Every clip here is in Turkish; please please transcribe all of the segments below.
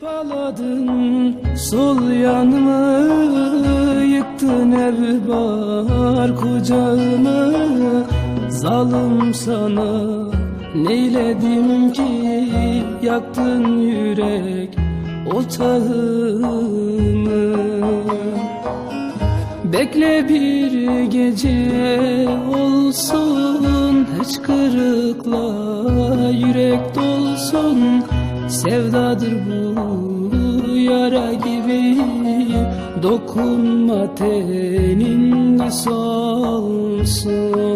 Hırpaladın sol yanımı Yıktın ev bar kucağımı Zalim sana neyledim ki Yaktın yürek otağımı? Bekle bir gece olsun Hiç kırıkla yürek dolsun Sevdadır bu yara gibi. Dokunma tenin solsun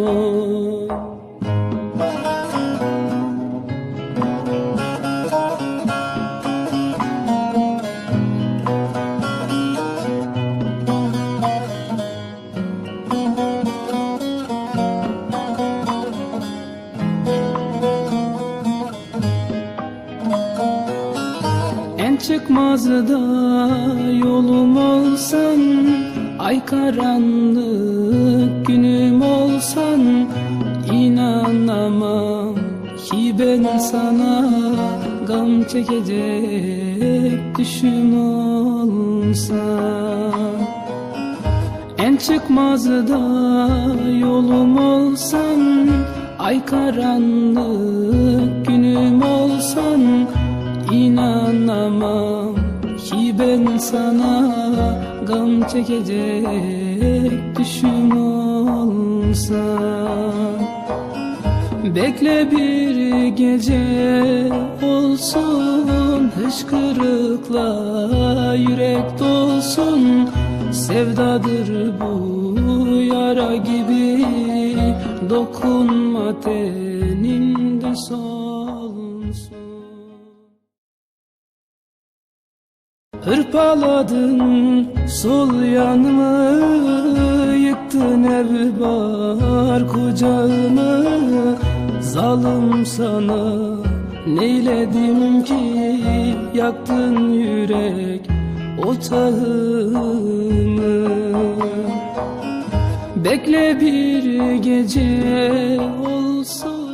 çıkmaz da yolum olsan Ay karanlık günüm olsan inanamam ki ben sana Gam çekecek düşüm olsam en çıkmaz da yolum olsan Ay karanlık ben sana Gam çekecek düşüm olsam Bekle bir gece olsun Hışkırıkla yürek dolsun. Sevdadır bu yara gibi Dokunma teninde solsun Hırpaladın sol yanımı Yıktın ev bar kucağımı. Zalim sana neyledim ki? Yaktın yürek otağımı. Bekle bir gece olsun